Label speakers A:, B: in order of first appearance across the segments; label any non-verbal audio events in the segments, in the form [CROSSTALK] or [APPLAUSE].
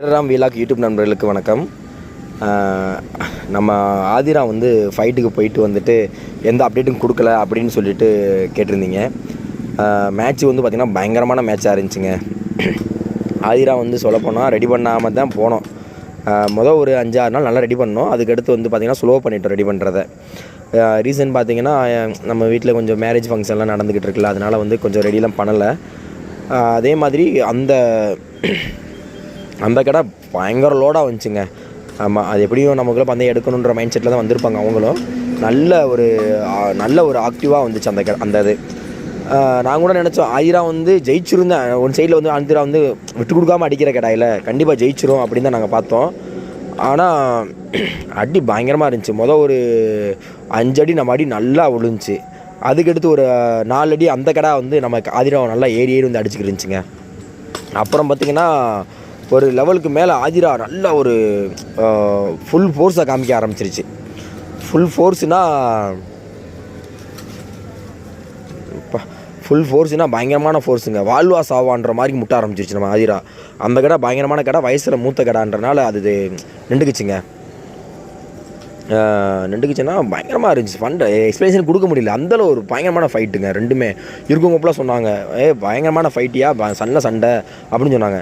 A: Sriram vlog YouTube நண்பர்களுக்கு வணக்கம். நம்ம ஆதிரா வந்து ஃபைட்டுக்கு போயிட்டு வந்துட்டு எந்த அப்டேட்டும் கொடுக்கல அப்படின்னு சொல்லிட்டு கேட்டிருந்தீங்க. மேட்ச் வந்து பார்த்திங்கன்னா பயங்கரமான மேட்சாக இருந்துச்சுங்க. ஆதிரா வந்து சொல்லப்போனால் ரெடி பண்ணாமல் தான் போனோம். மொதல் ஒரு அஞ்சு ஆறு நாள் நல்லா ரெடி பண்ணோம். அதுக்கடுத்து வந்து பார்த்திங்கன்னா ஸ்லோ பண்ணிட்டோம் ரெடி பண்ணுறத ரீசன் பார்த்திங்கன்னா நம்ம வீட்டில் கொஞ்சம் மேரேஜ் ஃபங்க்ஷன்லாம் நடந்துக்கிட்டு இருக்குல்ல அதனால் வந்து கொஞ்சம் ரெடிலாம் பண்ணலை. அதே மாதிரி அந்த அந்த கடை பயங்கர லோடாக வந்துச்சுங்க. ஆமாம் அது எப்படியும் நமக்குள்ள பந்தயம் எடுக்கணுன்ற மைண்ட் செட்டில் தான் வந்திருப்பாங்க அவங்களும். நல்ல ஒரு நல்ல ஒரு ஆக்டிவாக வந்துச்சு அந்த கடை அந்த இது. நான் கூட நினச்சோம் ஆயிரா வந்து ஜெயிச்சிருந்தேன். ஒன் சைடில் வந்து ஆந்திரா வந்து விட்டு கொடுக்காம அடிக்கிற கடாயில். கண்டிப்பாக ஜெயிச்சிரும் அப்படின்னு தான் நாங்கள் பார்த்தோம். ஆனால் அடி பயங்கரமாக இருந்துச்சு. மொதல் ஒரு அஞ்சு அடி நம்ம அடி நல்லா விழுந்துச்சு. அதுக்கடுத்து ஒரு நாலு அடி அந்த கடை வந்து நம்ம ஆதிராவை நல்லா ஏறி ஏறி வந்து அடிச்சுக்கிட்டு இருந்துச்சுங்க. அப்புறம் பார்த்திங்கன்னா ஒரு லெவலுக்கு மேலே ஆதிரா நல்ல ஒரு ஃபுல் ஃபோர்ஸை காமிக்க ஆரம்பிச்சிருச்சு. ஃபுல் ஃபோர்ஸ்னால் ஃபுல் ஃபோர்ஸ்னால் பயங்கரமான ஃபோர்ஸுங்க வாழ்வா சாவான்ற மாதிரி முட்ட ஆரம்பிச்சிருச்சு நம்ம ஆதிரா அந்த கடை பயங்கரமான கடை வயசில் மூத்த கடைன்றனால அது நின்றுக்குச்சுங்க. நின்றுக்குச்சுன்னா பயங்கரமாக இருந்துச்சு. ஃபண்ட் எக்ஸ்பிளேஷன் கொடுக்க முடியல. அந்தளவு ஒரு பயங்கரமான ஃபைட்டுங்க ரெண்டுமே. இருக்கவங்கப்பெல்லாம் சொன்னாங்க. ஏ பயங்கரமான ஃபைட்டியா சண்டை சண்டை அப்படின்னு சொன்னாங்க.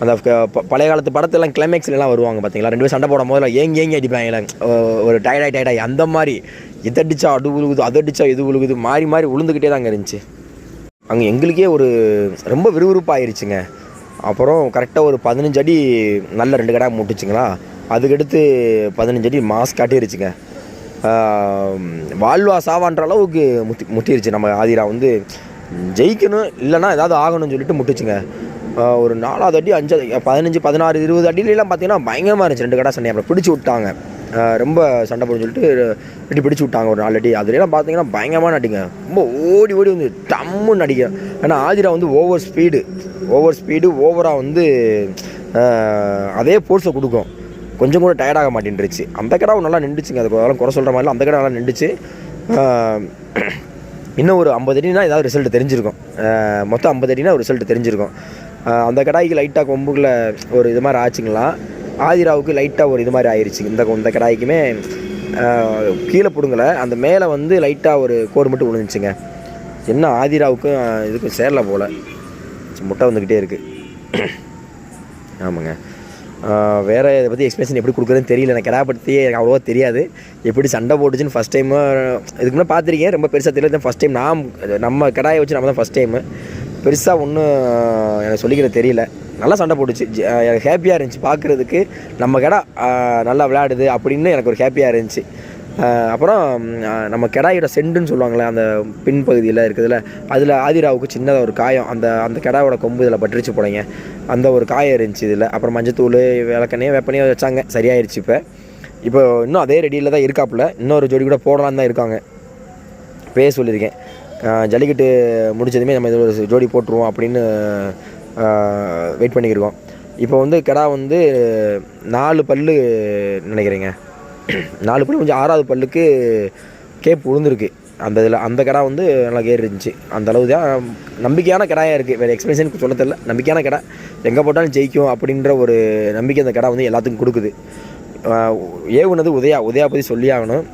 A: அந்த ப- பழைய காலத்து படத்தெல்லாம் கிளைமேக்ஸ்லாம் வருவாங்க பார்த்தீங்களா ரெண்டு பேரும் சண்டை போடும் போதில் ஏங்கி ஏங்கி அடிப்பாங்களே ஒரு டயர்டாய் டயர்டாய் அந்த மாதிரி. இது அடிச்சா அது உழுகுது அது அடிச்சா இது உழுகுது மாறி மாறி உளுந்துக்கிட்டே தாங்க இருந்துச்சு. அங்கே எங்களுக்கே ஒரு ரொம்ப விறுவிறுப்பாயிருச்சுங்க. அப்புறம் கரெக்டாக ஒரு பதினஞ்சு அடி நல்ல ரெண்டு கடை முட்டுச்சுங்களா? அதுக்கடுத்து பதினஞ்சு அடி மாஸ் காட்டிருச்சுங்க. வாழ்வா சாவான்ற அளவுக்கு முத்தி முட்டிருச்சு. நம்ம ஆதிரா வந்து ஜெயிக்கணும் இல்லைன்னா ஏதாவது ஆகணும்னு சொல்லிட்டு முட்டுச்சுங்க. ஒரு நாலாவது அடி அஞ்சாவது பதினஞ்சு பதினாறு இருபது அடியிலலாம் பார்த்தீங்கன்னா பயங்கரமாக இருந்துச்சு ரெண்டு கடை சண்டை. அப்புறம் பிடிச்சி விட்டாங்க. ரொம்ப சண்டை போட சொல்லிட்டு ரெடி பிடிச்சி விட்டாங்க ஒரு நாலு அடி. அதுலாம் பார்த்தீங்கன்னா பயங்கரமான அடிங்க. ரொம்ப ஓடி ஓடி வந்து டம்முன்னு அடிக்க ஏன்னா ஆதிரா வந்து ஓவர் ஸ்பீடு ஓவர் ஸ்பீடு ஓவராக வந்து அதே ஃபோர்ஸை கொடுக்கும். கொஞ்சம் கூட டயர்டாக மாட்டேன்ருச்சு. அந்த கடை நல்லா நின்றுச்சுங்க. அதுக்கு அதெல்லாம் குறை சொல்கிற மாதிரிலாம் அந்த கடை நல்லா நின்றுச்சு. இன்னும் ஒரு ஐம்பது அடினா ஏதாவது ரிசல்ட் தெரிஞ்சிருக்கும். மொத்தம் ஐம்பது அடினா ஒரு ரிசல்ட் தெரிஞ்சிருக்கும். அந்த கடாய்க்கு லைட்டாக கொம்புக்குள்ளே ஒரு இது மாதிரி ஆச்சுங்களா? ஆதிராவுக்கு லைட்டாக ஒரு இது மாதிரி ஆயிடுச்சு இந்த இந்த கடாய்க்குமே கீழே பிடுங்கலை. அந்த மேலே வந்து லைட்டாக ஒரு கோடு மட்டும் விழுந்துச்சுங்க. என்ன ஆதிராவுக்கும் இதுக்கும் சேரல போல். முட்டை வந்துக்கிட்டே இருக்குது [CLEARS THROAT] ஆமாங்க. வேறு வேற இதை பற்றி எக்ஸ்பிரஷன் எப்படி கொடுக்குறதுன்னு தெரியல. எனக்கு கிடா பற்றி எனக்கு அவ்வளோவா தெரியாது. எப்படி சண்டை போட்டுச்சுன்னு ஃபஸ்ட் டைமு இதுக்கு முன்னாடி பார்த்துருக்கேன் ரொம்ப பெருசாக தெரியல. ஃபஸ்ட் டைம் நான் நம்ம கடாயை வச்சு நம்ம தான் ஃபஸ்ட் டைமு பெருசாக ஒன்றும் எனக்கு சொல்லிக்கிற தெரியல. நல்லா சண்டை போட்டுச்சு. எனக்கு ஹாப்பியாக இருந்துச்சு பார்க்குறதுக்கு நம்ம கடை நல்லா விளையாடுது அப்படின்னு எனக்கு ஒரு ஹாப்பியாக இருந்துச்சு. அப்புறம் நம்ம கெடாயோட செண்டுன்னு சொல்லுவாங்களே அந்த பின்பகுதியில் இருக்குதுல்ல அதில் ஆதிராவுக்கு சின்னதாக ஒரு காயம். அந்த அந்த கெடாவோட கொம்பு இதில் பட்டுருச்சு போனீங்க அந்த ஒரு காயம் இருந்துச்சு இதில். அப்புறம் மஞ்சத்தூள் விளக்கண்ணையோ வெப்பனையும் வச்சாங்க. சரியாயிருச்சு இப்போ. இப்போ இன்னும் அதே ரெடியில் தான் இருக்காப்புல. இன்னொரு ஜோடி கூட போடலான்னு தான் இருக்காங்க. பேர் சொல்லியிருக்கேன். ஜல்லிக்கட்டு முடிச்சதுமே நம்ம இது ஒரு ஜோடி போட்டுருவோம் அப்படின்னு வெயிட் பண்ணிக்கிருக்கோம். இப்போ வந்து கிடா வந்து நாலு பல்லு நினைக்கிறேங்க. [CLEARS THROAT] நாலு பல்லு கொஞ்சம் ஆறாவது பல்லுக்கு கேப் உளுந்துருக்கு அந்த இதில் அந்த கடை வந்து நல்லா கேர் இருந்துச்சு. அந்த அளவு தான் நம்பிக்கையான கடாயாக இருக்குது வேறு எக்ஸ்பிரஷனுக்கு சொல்ல தெரில நம்பிக்கையான கடை. எங்கே போட்டாலும் ஜெயிக்கும் அப்படின்ற ஒரு நம்பிக்கை அந்த கடை வந்து எல்லாத்துக்கும் கொடுக்குது. ஏவுனது உதயா. உதயா பற்றி சொல்லி ஆகணும்.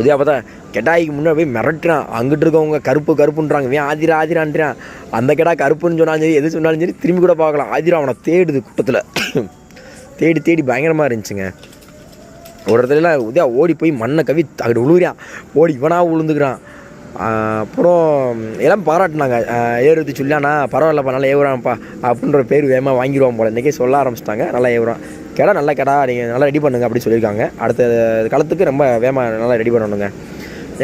A: உதயா பார்த்தா கெட்டாய்க்கு முன்னாடி போய் மிரட்டுறான். அங்கிட்டு இருக்கவங்க கருப்பு கருப்புன்றாங்க. ஏன் ஆதிரா ஆதிரான்றான் அந்த கெடா கருப்புன்னு சொன்னாலும் சரி எது சொன்னாலும் சரி திரும்பி கூட பார்க்கலாம். ஆதிரா அவனை தேடுது கூட்டத்தில். [COUGHS] தேடி தேடி பயங்கரமாக இருந்துச்சுங்க. ஒரு இடத்துல உதயா ஓடி போய் மண்ணை கவி அப்படி விழுகிறான் ஓடி இவனாக விழுந்துக்கிறான் அப்புறம் எல்லாம் பாராட்டினாங்க. ஏறுறது சொல்லானா பரவாயில்லப்பா நல்லா ஏவுறான்ப்பா அப்படின்ற பேர் வேகமாக வாங்கிடுவான் போல. இன்றைக்கே சொல்ல ஆரம்பிச்சிட்டாங்க. நல்லா ஏவுறான். கடை நல்ல கெடா நீங்கள் நல்லா ரெடி பண்ணுங்க அப்படின்னு சொல்லியிருக்காங்க. அடுத்த காலத்துக்கு ரொம்ப வேகமாக நல்லா ரெடி பண்ணணுங்க.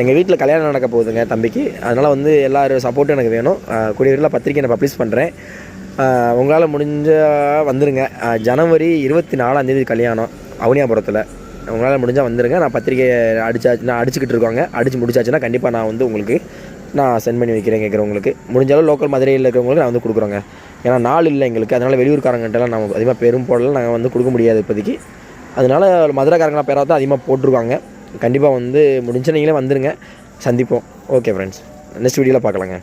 A: எங்கள் வீட்டில் கல்யாணம் நடக்க போகுதுங்க தம்பிக்கு. அதனால் வந்து எல்லாரும் சப்போர்ட்டும் எனக்கு வேணும். கூடிய விரைவில் பத்திரிக்கை நான் பப்ளிஷ் பண்ணுறேன் உங்களால் முடிஞ்ச வந்துடுங்க ஜனவரி இருபத்தி நாலாந்தேதி கல்யாணம் அவனியாபுரத்தில். உங்களால் முடிஞ்சால் வந்துடுங்க நான் பத்திரிக்கை அடிச்சா நான் அடிச்சுக்கிட்டு இருக்காங்க. அடிச்சு முடிச்சாச்சுன்னா கண்டிப்பாக நான் வந்து உங்களுக்கு நான் சென்ட் பண்ணி வைக்கிறேன் கேட்குறவங்களுக்கு முடிஞ்ச அளவு லோக்கல் மதுரையில் இருக்கிறவங்களுக்கு நான் வந்து கொடுக்குறோங்க. ஏன்னா நாள் இல்லை எங்களுக்கு. அதனால் வெளியூர்காரங்கள்ட்டலாம் நம்ம அதிகமாக பெரும் போடலாம் நாங்கள் வந்து கொடுக்க முடியாது இப்போதைக்கு. அதனால் மதுரைக்காரங்களாம் பேராக தான் அதிகமாக போட்டிருக்காங்க. கண்டிப்பாக வந்து முடிஞ்ச நீங்களே வந்துடுங்க சந்திப்போம். ஓகே ஃப்ரெண்ட்ஸ் நெக்ஸ்ட் வீடியோவில் பார்க்கலாங்க.